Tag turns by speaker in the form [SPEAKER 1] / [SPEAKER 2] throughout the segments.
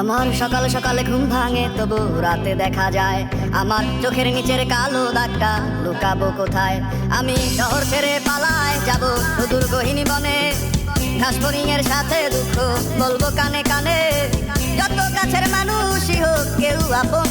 [SPEAKER 1] আমার সকাল সকালে ঘুম ভাঙে, তবু রাতে দেখা যায়। আমার চোখের নিচের কালো দাগটা লুকাবো কোথায়? আমি শহর ছেড়ে পালায় যাব সুদূর গহিনী বনে। ঘাসপরিংয়ের সাথে দুঃখ বলব কানে কানে। যত কাছের মানুষই হোক, কেউ আপন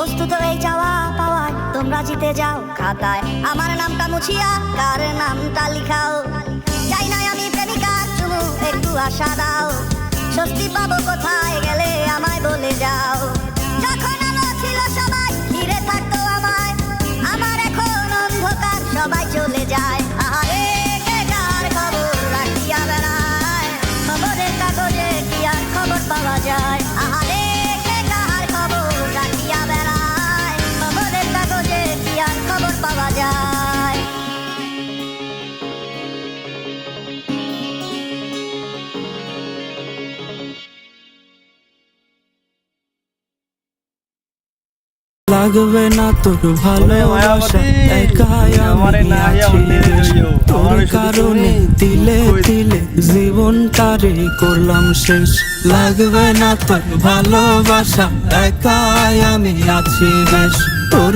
[SPEAKER 1] বস্তুত এই চাওয়া পাওয়ায় তোমরা জিতে যাও খাতায়। আমার নামটা মুছিয়া কার নামটা লিখাও। চাই না আমি প্রেমিকা, চুমু একটু আশা দাও। স্বস্তি পাবো কোথায় গেলে আমায় বলে যাও। যখন আলো ছিল সবাই ঘিরে থাকতো আমায়, আমার এখন অন্ধকার সবাই চলে যায়। আহারে কে আর খবর পাওয়া যায়?
[SPEAKER 2] লাগবে না তোর ভালোবাসা একাই আমি আছি তোর কারণে দিলে দিলে জীবনটারে করলাম শেষ। লাগবে না তোর ভালোবাসা একাই আমি আছি বেশ। তোর